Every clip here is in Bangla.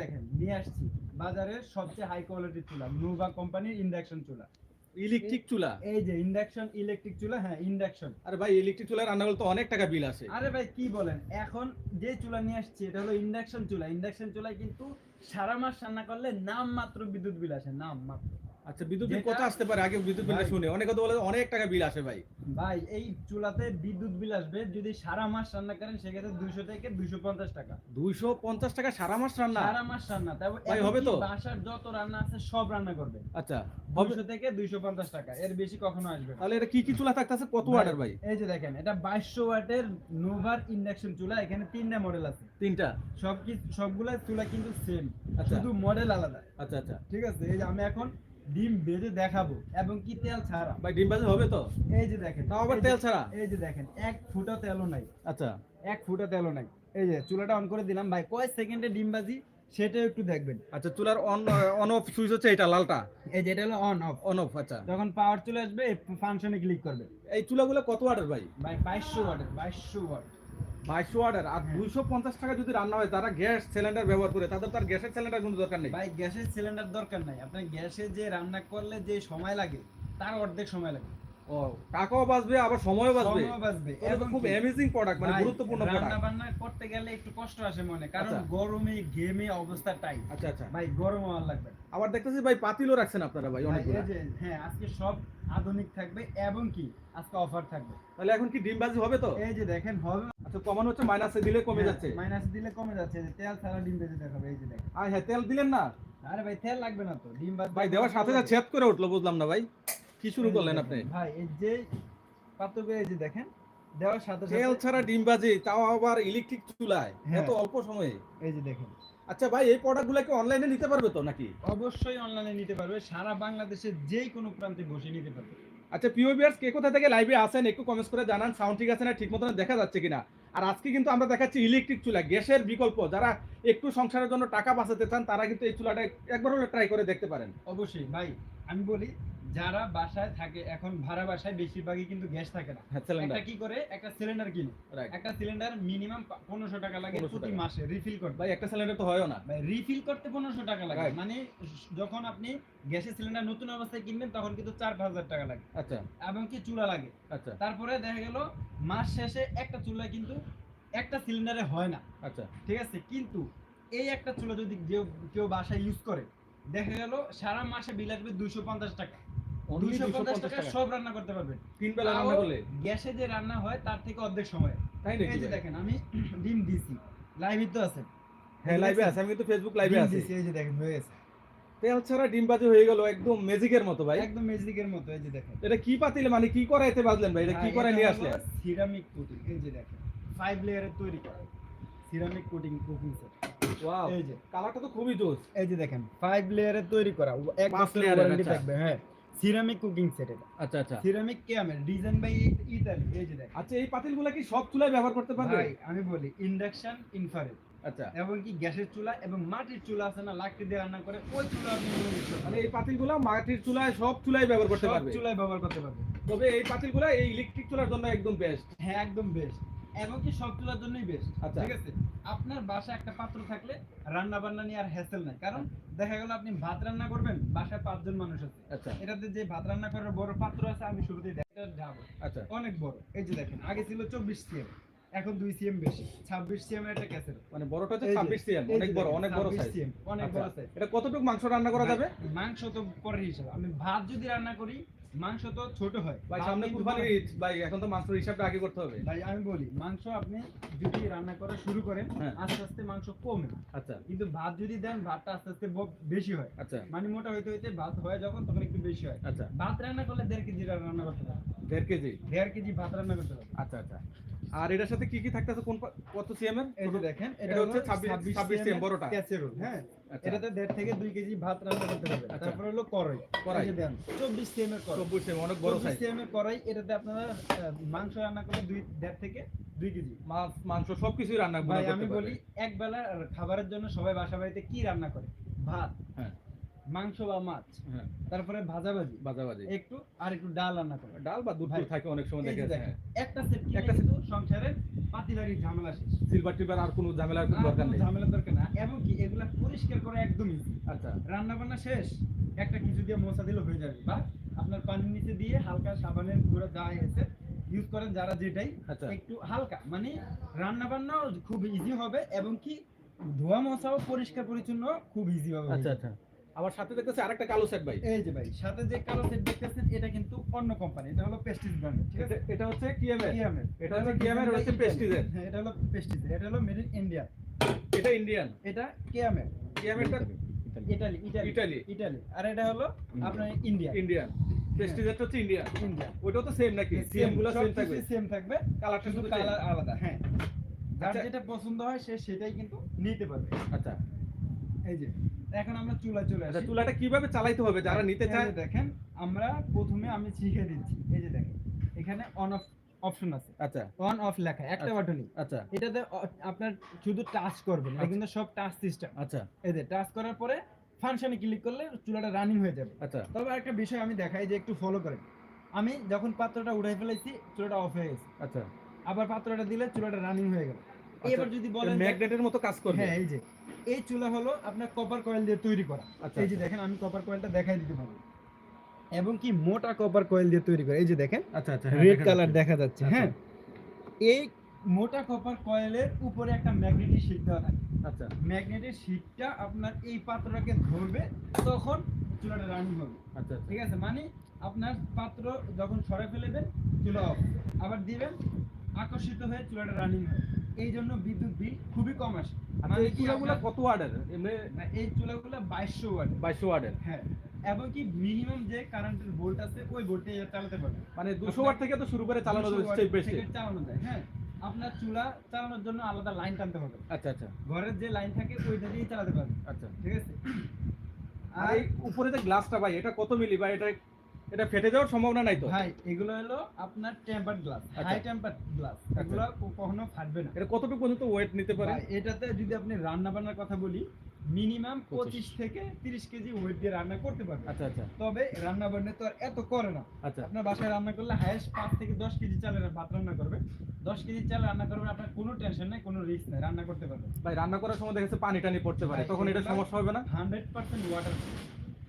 দেখেন নিয়ে আসছি। বাজারের সবচেয়ে হাই কোয়ালিটির চুলা নুভা কোম্পানির ইন্ডাকশন চুলা। ইলেকট্রিক চুলা? এই যে ইন্ডাকশন ইলেকট্রিক চুলা হ্যাঁ ইন্ডাকশন আরে ভাই ইলেকট্রিক চুলা রান্না করতে অনেক টাকা বিল আসে আরে ভাই কি বলেন? এখন যে চুলা নিয়ে আসছি এটা হলো ইন্ডাকশন চুলা। ইন্ডাকশন চুলায় কিন্তু সারা মাস রান্না করলে নাম মাত্র বিদ্যুৎ বিল আসে নাম মাত্র আচ্ছা বিদ্যুৎ বিল কত আসতে পারে আগে বিদ্যুৎ বিলটা শুনে। অনেকে তো বলে অনেক টাকা বিল আসে ভাই। ভাই এই চুলাতে বিদ্যুৎ বিল আসবে যদি সারা মাস রান্না করেন সেক্ষেত্রে দুইশো থেকে দুইশো পঞ্চাশ টাকা। দুইশো পঞ্চাশ টাকা সারা মাস রান্না? সারা মাস রান্না। তারপর হবে তো? বাসার যত রান্না আছে সব রান্না করবে। আচ্ছা দুইশো থেকে দুইশো পঞ্চাশ টাকা। এর বেশি কখনো আসবে তাহলে এটা কি কি চুলা থাকতেছে? কত ওয়াটের ভাই? এই যে দেখেন এটা বাইশশো ওয়াটের নোভার ইন্ডাকশন চুলা। এখানে তিনটা মডেল আছে। তিনটা? সব কি সবগুলা চুলা কিন্তু সেম আচ্ছা। শুধু মডেল আলাদা। আচ্ছা আচ্ছা। ঠিক আছে? এই যে আমি এখন ডিম ভেজে দেখাবো এবং কি তেল ছাড়া? ভাই ডিম বাজে হবে তো? এই যে দেখেন তাও আবার তেল ছাড়া? এই যে দেখেন এক ফুটা তেলও নাই। আচ্ছা। এক ফুটা তেলও নাই। এই যে চুলাটা অন করে দিলাম। ভাই কয় সেকেন্ডে ডিম বাজি সেটা একটু দেখবেন। আচ্ছা চুলার অন অন অফ সুইচ হচ্ছে এটা লালটা? এই যে এটা হলো অন অফ অন অফ আচ্ছা। যখন পাওয়ার চলে আসবে ফাংশনে ক্লিক করবে এই চুলাগুলো কত ওয়াটের ভাই? ভাই বাইশশো ওয়াটের বাইশশো ওয়াট বাইশশো ওয়াটের আর হ্যাঁ। দুইশো পঞ্চাশ টাকা যদি রান্না হয় তারা গ্যাস সিলিন্ডার ব্যবহার করে তাদের তার গ্যাসের সিলিন্ডার কোনো দরকার নেই। ভাই গ্যাসের সিলিন্ডার দরকার নাই। আপনার গ্যাসে যে রান্না করলে যে সময় লাগে তার অর্ধেক সময় লাগে। ও টাকাও বাঁচবে আবার সময়ও বাঁচবে। বাঁচবে। খুব অ্যামেজিং প্রোডাক্ট মানে গুরুত্বপূর্ণ রান্না বান্না করতে গেলে একটু কষ্ট আসে মনে কারণ আচ্ছা। গরমে ঘেমে অবস্থা টাইট আচ্ছা আচ্ছা। ভাই গরম হওয়ার লাগবে আবার দেখতেছি ভাই পাতিলও রাখছেন আপনারা ভাই অনেক হ্যাঁ আজকে সব আধুনিক থাকবে এবং কি? আজকে অফার থাকবে। তাহলে এখন কি ডিম বাজি হবে তো? এই যে দেখেন হবে। আচ্ছা কমানো হচ্ছে মাইনাসে দিলে কমে হ্যাঁ, যাচ্ছে। মাইনাস দিলে কমে যাচ্ছে যে তেল ছাড়া ডিম ভেজে দেখাবে এই যে দেখেন। আর হ্যাঁ তেল দিলেন না? আরে ভাই তেল লাগবে না তো ডিম ভাই দেওয়ার সাথে সাথে ছেদ করে উঠল বুঝলাম না ভাই। কি শুরু করলেন আপনি? ভাই এই যে পাত্রকে এই যে দেখেন দেওয়ার সাথে সাথে তেল ছাড়া ডিম বাজি তাও আবার ইলেকট্রিক চুলায়। হ্যাঁ। এত অল্প সময়ে। এই যে দেখেন। আচ্ছা ভাই এই প্রোডাক্টগুলো কি অনলাইনে নিতে পারবে তো নাকি? অবশ্যই অনলাইনে নিতে পারবে সারা বাংলাদেশের যে কোনো প্রান্তে বসে নিতে পারবে। আচ্ছা পিও বিয়ার্স কে কোথা থেকে লাইভে আসেন একটু কমেন্টস করে জানান সাউন্ড ঠিক আছে না ঠিক মতন দেখা যাচ্ছে কিনা? আর আজকে কিন্তু আমরা দেখাচ্ছি ইলেকট্রিক চুলা গ্যাসের বিকল্প। যারা একটু সংসারের জন্য টাকা বাঁচাতে চান তারা কিন্তু এই চুলাটা একবার হলে ট্রাই করে দেখতে পারেন। অবশ্যই ভাই আমি বলি যারা বাসায় থাকে এখন ভাড়া বাসায় বেশিরভাগই কিন্তু গ্যাস থাকে না। হ্যাঁ একটা কি করে? একটা সিলিন্ডার কিনে। একটা সিলিন্ডার মিনিমাম পনেরোশো টাকা লাগে প্রতি মাসে রিফিল করতে। ভাই একটা সিলিন্ডার তো হয়ও না। ভাই রিফিল করতে পনেরোশো টাকা লাগে। মানে যখন আপনি গ্যাসের সিলিন্ডার নতুন অবস্থায় কিনবেন তখন কিন্তু চার পাঁচ হাজার টাকা লাগে। আচ্ছা। এবং কি চুলা লাগে। আচ্ছা। তারপরে দেখা গেল মাস শেষে একটা চুলা কিন্তু একটা সিলিন্ডারে হয় না। আচ্ছা। ঠিক আছে? কিন্তু এই একটা চুলা যদি কেউ কেউ বাসায় ইউজ করে দেখা গেল সারা মাসে বিল আসবে দুইশো পঞ্চাশ টাকা। 250 টাকা। সব রান্না করতে পারবেন। তিন বেলা রান্না করলে। গ্যাসে যে রান্না হয় তার থেকে অর্ধেক সময়। তাই এই যে দেখেন আমি ডিম দিছি। লাইভে তো আছে। হ্যাঁ লাইভে আছে? আমি কিন্তু ফেসবুক লাইভে আছি। এই যে দেখেন হয়ে গেছে। ডিম বাজি হয়ে গেল একদম ম্যাজিকের মতো ভাই। একদম ম্যাজিকের মতো এই যে দেখেন। এটা কি পাতিলে মানে কি করাইতে বাজলেন ভাই? এটা কি করে নিয়ে আসলে সিরামিক কোটিং এই যে দেখেন। ফাইভ লেয়ারের তৈরি করা। Ceramic coating cooking set wow এই যে। কালারটা তো খুবই জোস। এই যে দেখেন ফাইভ লেয়ারের তৈরি করা। এক বছরের ওয়ারেন্টি আচ্ছা। থাকবে হ্যাঁ। সিরামিক কুকিং সেট এটা। আচ্ছা আচ্ছা। সিরামিক ক্যামের ডিজাইন বাই ইতালি এই যে দেখেন। আচ্ছা এই পাতিলগুলো কি সব চুলায় ব্যবহার করতে পারবে? ভাই আমি বলি ইন্ডাকশন ইনফ্রারেড আচ্ছা। এবং কি গ্যাসের চুলা এবং মাটির চুলা আছে না লাকড়ি দিয়ে রান্না করে ওই চুলা আপনি মানে এই পাতিলগুলো মাটির চুলায় সব চুলায় ব্যবহার করতে সব পারবে? চুলায় ব্যবহার করতে পারবে তবে এই পাতিলগুলো এই ইলেকট্রিক চুলার জন্য একদম বেস্ট হ্যাঁ একদম বেস্ট এবং কি সব তোলার জন্যই বেস্ট আচ্ছা। ঠিক আছে? আপনার বাসায় একটা পাত্র থাকলে রান্না বান্না নিয়ে আর হ্যাসেল নাই। কারণ দেখা গেল আপনি ভাত রান্না করবেন বাসায় পাঁচজন মানুষ আছে। আচ্ছা। এটাতে যে ভাত রান্না করার বড় পাত্র আছে আমি শুরুতেই দেখা যাব আচ্ছা। অনেক বড়। এই যে দেখেন আগে ছিল চব্বিশ সিএম এখন দুই সিএম বেশি। ছাব্বিশ সিএম এর একটা মানে বড়টা হচ্ছে এই যে, ছাব্বিশ সিএম অনেক বড় অনেক বড় সাইজ সিএম অনেক আচ্ছা বড় সাইজ এটা কতটুকু মাংস রান্না করা যাবে? মাংস তো পরের হিসাব। আমি ভাত যদি রান্না করি মাংস তো ছোট হয়। ভাই সামনে কুরবানির ঈদ ভাই এখন তো মাংসের হিসাবটা আগে করতে হবে। ভাই আমি বলি মাংস আপনি যদি রান্না করা শুরু করেন হ্যাঁ। আস্তে আস্তে মাংস কমে। আচ্ছা। কিন্তু ভাত যদি দেন ভাতটা আস্তে আস্তে বেশি হয়। আচ্ছা। মানে মোটা হইতে হইতে ভাত হয় যখন তখন একটু বেশি হয়। আচ্ছা। ভাত রান্না করলে দেড় কেজি রান্না করতে হবে। দেড় কেজি? দেড় কেজি ভাত রান্না করতে হবে। আচ্ছা আচ্ছা। আর এটার সাথে কি কি থাকতেছে? কোন কত সিএম এর? যে দেখেন এটা হচ্ছে 26 26 cm বড়টা। ক্যাসেরোল হ্যাঁ? আচ্ছা। এটাতে দেড় থেকে দুই কেজি ভাত রান্না করতে হবে। আচ্ছা। তারপর হলো কড়াই। কড়াই। দেন চব্বিশ সিএম এর কড়াই। চব্বিশ সিএম অনেক বড় সাইজ সিএম এর কড়াই এটাতে আপনারা মাংস রান্না করলে দুই দেড় থেকে দুই কেজি। মাছ মাংস সবকিছুই রান্না করতে আমি বলি এক বেলা খাবারের জন্য সবাই বাসা বাড়িতে কি রান্না করে? ভাত। হ্যাঁ। মাংস বা মাছ। হ্যাঁ। তারপরে ভাজাভাজি। বাজাবাজি একটু আর একটু ডাল রান্না করে। ডাল বা দুধ থাকে অনেক সময় দেখে হ্যাঁ। একটা সেট একটা সংসারে পাতিলারির ঝামেলা শেষ। সিলভার আর কোনো আর দরকার নেই। ঝামেলার দরকার না। এবং কি এগুলা পরিষ্কার করা একদম ইজি আচ্ছা। রান্না বান্না শেষ একটা কিছু দিয়ে মোছা দিলে হয়ে যাবে। বা আপনার পানির নিচে দিয়ে হালকা সাবানের গুঁড়ো যা এসে ইউজ করেন যারা যেটাই। আচ্ছা। একটু হালকা মানে রান্না বান্নাও খুব ইজি হবে এবং কি ধোয়া মোছাও পরিষ্কার পরিচ্ছন্ন খুব ইজি হবে আচ্ছা আচ্ছা। আবার সাথে দেখতেছি আরেকটা কালো সেট ভাই। এই যে ভাই সাথে যে কালো সেট দেখতেছেন এটা কিন্তু অন্য কোম্পানি এটা হলো পেস্টিজ ব্র্যান্ড ঠিক আছে? এটা- এটা হচ্ছে কিএমএ কিয়ামের এটা হচ্ছে কিয়ামের, এটা হচ্ছে পেস্টিজের। হ্যাঁ এটা হলো পেস্টিজ এটা হলো মেড ইন ইন্ডিয়া এটা ইন্ডিয়ান এটা কিয়ামের কিএমএটা ইটালি ইটালি ইটালি। ইটালি আর এটা হলো আপনার ইন্ডিয়া ইন্ডিয়ান প্রেস্টিজেরটা হচ্ছে ইন্ডিয়ান ইন্ডিয়া ওটাও তো সেম নাকি? সিএমগুলো সেম থাকবে। সেম থাকবে। কালারটা শুধু শুধু কালার আলাদা। হ্যাঁ। যার আচ্ছা। যেটা পছন্দ হয় সে সেটাই কিন্তু নিতে পারবে। আচ্ছা। এই যে এখন আমরা চুলা চলে আচ্ছা আসি। চুলাটা কীভাবে চালাইতে হবে? যারা নিতে চায় দেখেন আমরা প্রথমে আমি শিখে দিচ্ছি। এই যে দেখেন এখানে অন অফ অপশন আছে। আচ্ছা। অন অফ লেখা একটা আচ্ছা। বাটনই আচ্ছা। এটাতে আপনার শুধু টাচ করবেন এটা আচ্ছা। কিন্তু সব টাচ সিস্টেম আচ্ছা। এই যে টাচ করার পরে ফাংশনে ক্লিক করলে চুলাটা রানিং হয়ে যাবে। আচ্ছা। তবে একটা বিষয় আমি দেখাই যে একটু ফলো করেন। আমি যখন পাত্রটা উঠাই ফেলেছি চুলাটা অফ হয়ে গেছে। আচ্ছা। আবার পাত্রটা দিলে চুলাটা রানিং হয়ে গেল। এবার যদি বলেন ম্যাগনেটের মতো কাজ করবে। হ্যাঁ এই যে। এই চুলা হলো আপনার কপার কয়েল দিয়ে তৈরি করা। আচ্ছা এই যে দেখেন আমি কপার কয়েলটা দেখাই দিতে পারব। এবং কি মোটা কপার কয়েল দিয়ে তৈরি করা। এই যে দেখেন আচ্ছা আচ্ছা রেড কালার দেখা যাচ্ছে। আচ্ছা। হ্যাঁ। এই মোটা কপার কয়েলের উপরে একটা ম্যাগনেটিক শীট দেওয়া থাকে। আচ্ছা। ম্যাগনেটিক শীটটা আপনার এই পাত্রটাকে ধরবে তখন চুলাটা রানিং হবে। আচ্ছা ঠিক আছে? মানে আপনার পাত্র যখন সরে ফেলেবেন চুলা অফ আবার দিবেন আকর্ষিত হয়ে চুলাটা রানিং হবে। এই জন্য বিদ্যুৎ বিল খুবই কম আসে। আচ্ছা মানে এই চুলাগুলো কত ওয়াটের? এমনি এই চুলাগুলো ওয়াট ওয়াটের। হ্যাঁ এবং কি মিনিমাম যে কারেন্টের ভোল্ট আছে ওই ভোল্টে চালাতে পারবে মানে ওয়াট থেকে তো শুরু করে চালানো 200 যাবে watt স্টেপ বাই স্টেপ চালানো যায় হ্যাঁ। আপনার চুলা চালানোর জন্য আলাদা লাইন টানতে হবে। আচ্ছা আচ্ছা। ঘরের যে লাইন থাকে ওইটা চালাতে পারবে আচ্ছা। ঠিক আছে? আর আর উপরে যে গ্লাসটা ভাই এটা কত মিলি বা এটা এটা ফেটে যাওয়ার সম্ভাবনা নাই তো? ভাই এগুলো হলো আপনার temper glass. High temper glass. এগুলো কখনো ফাটবে না। এটা কতটুকু পর্যন্ত ওয়েট নিতে পারে? এটাতে যদি আপনি রান্না বান্নার কথা বলি মিনিমাম 25 পঁচিশ থেকে তিরিশ কেজি ওয়েট দিয়ে রান্না করতে পারবে আচ্ছা আচ্ছা। তবে রান্না বান্না তো আর এত করে না। আচ্ছা। আপনার বাসায় রান্না করলে হায়েস্ট পাঁচ থেকে দশ কেজি চালের ভাত রান্না করবে। দশ কেজি চাল রান্না করবেন আপনার কোনো টেনশন নেই কোনো রিস্ক নেই রান্না করতে পারবেন। ভাই রান্না করার সময় দেখেছে পানি টানি পড়তে পারে। তখন এটা সমস্যা হবে না? Hundred percent water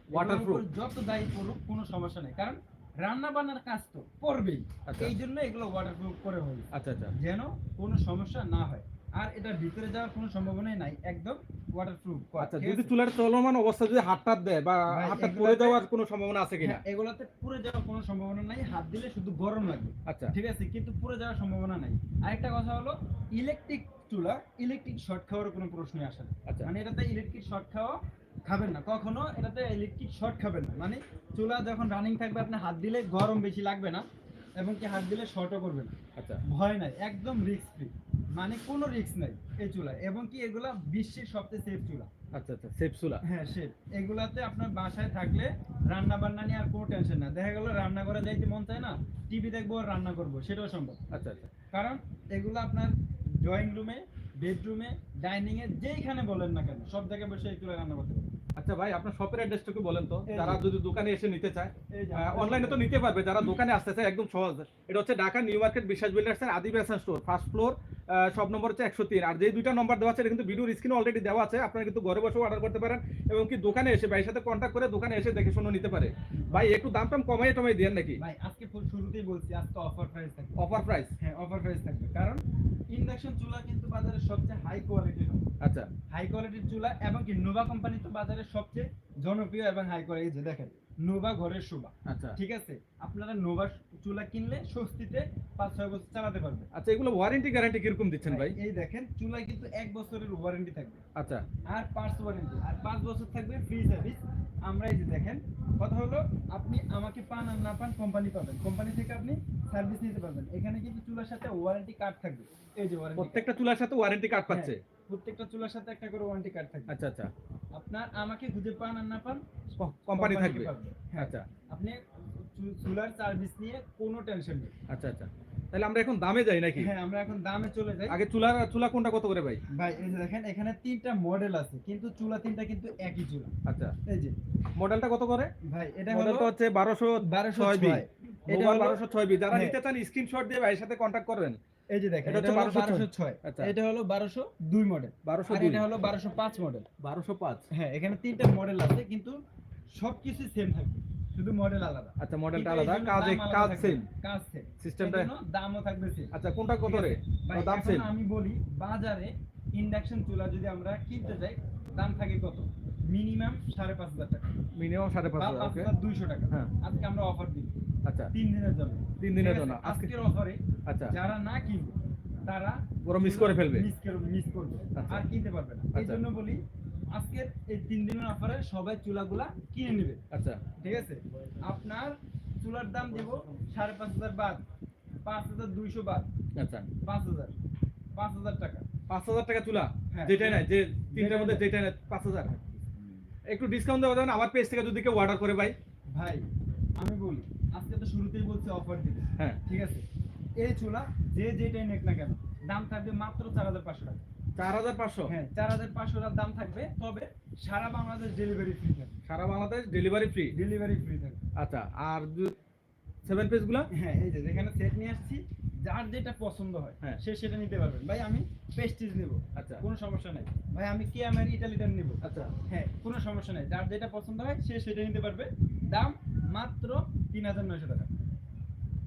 Waterproof? যত দায়ী পড়ুক কোনো সমস্যা নেই। কারণ রান্না বান্নার কাজ তো করবেই। আচ্ছা। এই জন্য এগুলো ওয়াটারপ্রুফ করে হয়েছে। আচ্ছা আচ্ছা। যেন কোনো সমস্যা না হয়। আর এটার ভিতরে যাওয়ার কোনো সম্ভাবনাই নাই। একদম ওয়াটারপ্রুফ আচ্ছা যদি চুলার চলমান অবস্থা যদি হাত টাত দেয় বা ভাই, পড়ে যাওয়ার কোনো সম্ভাবনা আছে কিনা? হ্যাঁ, এগুলাতে পুড়ে যাওয়ার কোনো সম্ভাবনা নাই। হাত দিলে শুধু গরম লাগবে। আচ্ছা। ঠিক আছে? কিন্তু পুড়ে যাওয়ার সম্ভাবনা নাই। আরেকটা কথা হলো ইলেকট্রিক চুলা ইলেকট্রিক শর্ট খাওয়ার কোনো প্রশ্নই আসে না। আচ্ছা। মানে এটাতে ইলেকট্রিক শর্ট খাওয়া খাবেন না। কখনো এটাতে ইলেকট্রিক শর্ট খাবেন না। মানে চুলা যখন রানিং থাকবে আপনি হাত দিলে গরম বেশি লাগবে না এবং কি হাত দিলে শর্টও করবে না। আচ্ছা। ভয় নাই একদম রিস্ক ফ্রি মানে কোনো রিস্ক নাই এই চুলা এবং কি এগুলা বিশ্বের সবচেয়ে সেফ চুলা। আচ্ছা আচ্ছা সেফ চুলা। হ্যাঁ সেফ এগুলাতে আপনার বাসায় থাকলে রান্না বান্না নিয়ে আর কোনো টেনশন না দেখা গেল রান্না করে যাইতে মন চায় না টিভি দেখব আর রান্না করব। সেটাও সম্ভব। আচ্ছা আচ্ছা। কারণ এগুলো আপনার ড্রয়িং রুমে বেডরুমে ডাইনিং এ যেইখানে বলেন না কেন সব জায়গায় বসে এগুলো রান্না করতে আচ্ছা ভাই আপনার শপের অ্যাড্রেসটা একটু বলেন তো। যারা যদি দোকানে এসে নিতে চায় অনলাইনে তো নিতে পারবে যারা দোকানে আসতে চায় একদম সহজ। এটা হচ্ছে Dhaka new market Biswas builders এর Adi fashion store first floor সব নম্বর হচ্ছে একশো তিন। আর যে দুইটা নম্বর দেওয়া আছে এটা কিন্তু ভিডিওর স্ক্রিনে অলরেডি দেওয়া আছে। আপনারা কিন্তু ঘরে বসে অর্ডার করতে পারেন এবং কি দোকানে এসে ভাইয়ের সাথে কন্ট্যাক্ট করে দোকানে এসে দেখে শুনে নিতে পারে। ভাই একটু দাম টাম কমাই টমাই দেন নাকি? ভাই আজকে শুরুতেই বলছি আজকে অফার প্রাইস থাকবে। অফার প্রাইস হ্যাঁ অফার প্রাইস থাকবে। কারণ ইন্ডাকশন চুলা কিন্তু বাজারে সবচেয়ে হাই কোয়ালিটির আচ্ছা। হাই কোয়ালিটির চুলা এবং কি নোভা কোম্পানি তো বাজারে সবচেয়ে জনপ্রিয় এবং হাই কোয়ালিটি যে দেখেন নোভা ঘরের শোভা। আচ্ছা। ঠিক আছে? আপনারা নোভা চুলা কিনলে স্বস্তিতে পাঁচ ছয় বছর চালাতে পারবেন আচ্ছা এগুলো ওয়ারেন্টি গ্যারান্টি কীরকম দিচ্ছেন ভাই এই দেখেন চুলায় কিন্তু এক বছরের ওয়ারেন্টি থাকবে। আচ্ছা। আর পার্টস ওয়ারেন্টি আর পাঁচ বছর থাকবে ফ্রি সার্ভিস আমরা এই যে দেখেন কথা হলো আপনি আমাকে পান আর না পান কোম্পানি পাবেন। কোম্পানি থেকে আপনি সার্ভিস নিতে পারবেন। এখানে কিন্তু চুলার সাথে ওয়ারেন্টি কার্ড থাকবে। এই যে ওয়ারেন্টি প্রত্যেকটা চুলার সাথে ওয়ারেন্টি কার্ড পাচ্ছে? প্রত্যেকটা চুলার সাথে একটা করে ওয়ারেন্টি কার্ড থাকবে। আচ্ছা আচ্ছা। আপনার আমাকে খুঁজে পান আর না পান কোম্পানি থাকবে। হ্যাঁ আচ্ছা। আপনি চুলার সার্ভিস নিয়ে কোনো টেনশন নেই। আচ্ছা আচ্ছা। তাহলে আমরা এখন দামে যাই নাকি? হ্যাঁ আমরা এখন দামে চলে যাই। আগে চুলা চুলা কোনটা কত করে ভাই? ভাই এই যে দেখেন এখানে তিনটা মডেল আছে কিন্তু চুলা তিনটা কিন্তু একই চুলা। আচ্ছা। এই যে। মডেলটা কত করে? ভাই এটা হলো মডেলটা হচ্ছে বারোশো বারোশো ছয় বি। এটা মোবাইল হলো বারোশো ছয় বি। যারা হ্যাঁ। নিতে চান স্ক্রিনশট দিয়ে ভাইয়ের সাথে কন্ট্যাক্ট করবেন। এই যে দেখেন এটা হলো 1206 বারোশো ছয়। আচ্ছা। এটা হলো বারোশো দুই মডেল বারোশো আর এটা হলো বারোশো পাঁচ মডেল বারোশো পাঁচ। হ্যাঁ এখানে তিনটা মডেল আছে কিন্তু সবকিছু সেম থাকবে। শুধু মডেল আলাদা। আচ্ছা মডেলটা আলাদা। এই কাজ কাজ সেম কাজ সেম সিস্টেমটা দামও থাকবে সেম আচ্ছা কোনটা কত রে? দাম সেম আমি বলি বাজারে ইন্ডাকশন চুলা যদি আমরা কিনতে যাই দাম থাকে কত? মিনিমাম সাড়ে পাঁচ হাজার টাকা। মিনিমাম সাড়ে পাঁচ হাজার ওকে দুইশো টাকা। হ্যাঁ। আজকে আমরা অফার দিব আচ্ছা। তিন দিনের জন্য। তিন দিনের জন্য। আজকে আজকের অফারে আচ্ছা। যারা না কিনবে তারা ওরা মিস করে ফেলবে। মিস করবে মিস করবে। আচ্ছা। আর কিনতে পারবে না। এই আচ্ছা। জন্য বলি আজকের এই তিন দিনের অফারে সবাই চুলাগুলা কিনে নেবে। আচ্ছা। ঠিক আছে? আপনার চুলার দাম দেব সাড়ে পাঁচ হাজার বাদ পাঁচ হাজার দুইশো বাদ। আচ্ছা। পাঁচ হাজার পাঁচ হাজার টাকা। পাঁচ হাজার টাকা চুলা? হ্যাঁ। যেটাই নাই যে তিনটার মধ্যে যেটাই নাই পাঁচ হাজার। একটু ডিসকাউন্ট দেওয়া যাবে না আমার পেজ থেকে যদি কেউ অর্ডার করে ভাই। ভাই আমি বলি আজকে তো শুরুতেই বলছি অফার দিবে হ্যাঁ। ঠিক আছে? এই চুলা যে যেটাই নেক না কেন দাম থাকবে মাত্র চার হাজার পাঁচশো টাকা। চার হাজার পাঁচশো? হ্যাঁ চার হাজার পাঁচশো দাম থাকবে তবে সারা বাংলাদেশ ডেলিভারি ফ্রি থাকবে। সারা Bangladesh delivery free delivery free থাকবে। আচ্ছা আর সেভেন পেজ হ্যাঁ এই যে যেখানে সেট নিয়ে আসছি যার যেটা পছন্দ হয় হ্যাঁ। সে সেটা নিতে পারবেন। ভাই আমি পেস্টিজ নেব। আচ্ছা। কোনো সমস্যা নাই। ভাই আমি কি আমার ইটালিটান নেব? আচ্ছা। হ্যাঁ কোনো সমস্যা নাই। যার যেটা পছন্দ হয় সে সেটা নিতে পারবে। দাম মাত্র তিন হাজার নয়শো টাকা।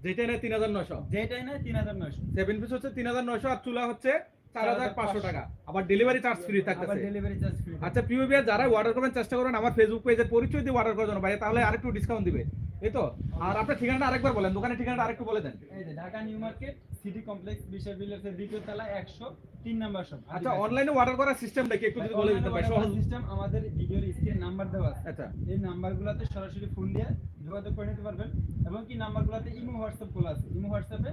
যেটাই নাই তিন হাজার নয়শো। যেটাই নাই তিন হাজার নয়শো। সেভেন পিস হচ্ছে তিন হাজার নয়শো আর চুলা হচ্ছে চার হাজার পাঁচশো টাকা। আবার ডেলিভারি চার্জ ফ্রি থাকতেছে। ডেলিভারি চার্জ ফ্রি আচ্ছা প্রিয় বিয়ার যারা অর্ডার করবেন চেষ্টা করবেন আমার ফেসবুক পেজের পরিচয় দিয়ে অর্ডার করার জন্য। ভাই তাহলে আরেকটু ডিসকাউন্ট দিবে। এই তো? আর আপনার ঠিকানাটা আরেকবার বলেন। দোকানের ঠিকানাটা আরেকটু বলে দেন। এই যে Dhaka new market city complex Bishal বিল্ডার্সের দ্বিতীয় তলা একশো তিন নাম্বার শপ। আচ্ছা অনলাইনে অর্ডার করার সিস্টেমটা কি একটু যদি বলে দিতে সহজ। সিস্টেম আমাদের ভিডিওর স্ক্রিন নাম্বার দেওয়া আছে। আচ্ছা। এই নাম্বারগুলোতে সরাসরি ফোন দিয়ে যোগাযোগ করে নিতে পারবেন। এবং কি নাম্বারগুলোতে ইমো হোয়াটসঅ্যাপ খোলা আছে। ইমো হোয়াটসঅ্যাপে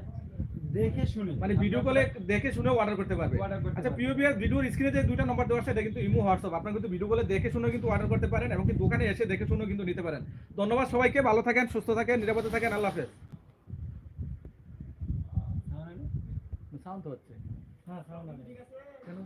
দেখে শুনে। মানে ভিডিও কলে দেখে শুনে অর্ডার করতে পারবে। আচ্ছা। প্রিয় বিয়ার ভিডিওর স্ক্রিনে যে দুইটা নম্বর দেওয়া আছে এটা কিন্তু ইমো হোয়াটসঅ্যাপ। আপনারা কিন্তু ভিডিও কলে দেখে শুনে কিন্তু অর্ডার করতে পারেন এবং দোকানে এসে দেখে শুনে কিন্তু নিতে পারেন। ধন্যবাদ সবাইকে ভালো থাকেন সুস্থ থাকেন নিরাপদে থাকেন আল্লাহ হাফেজ। সাউন্ড হচ্ছে। হ্যাঁ সালাম কেন?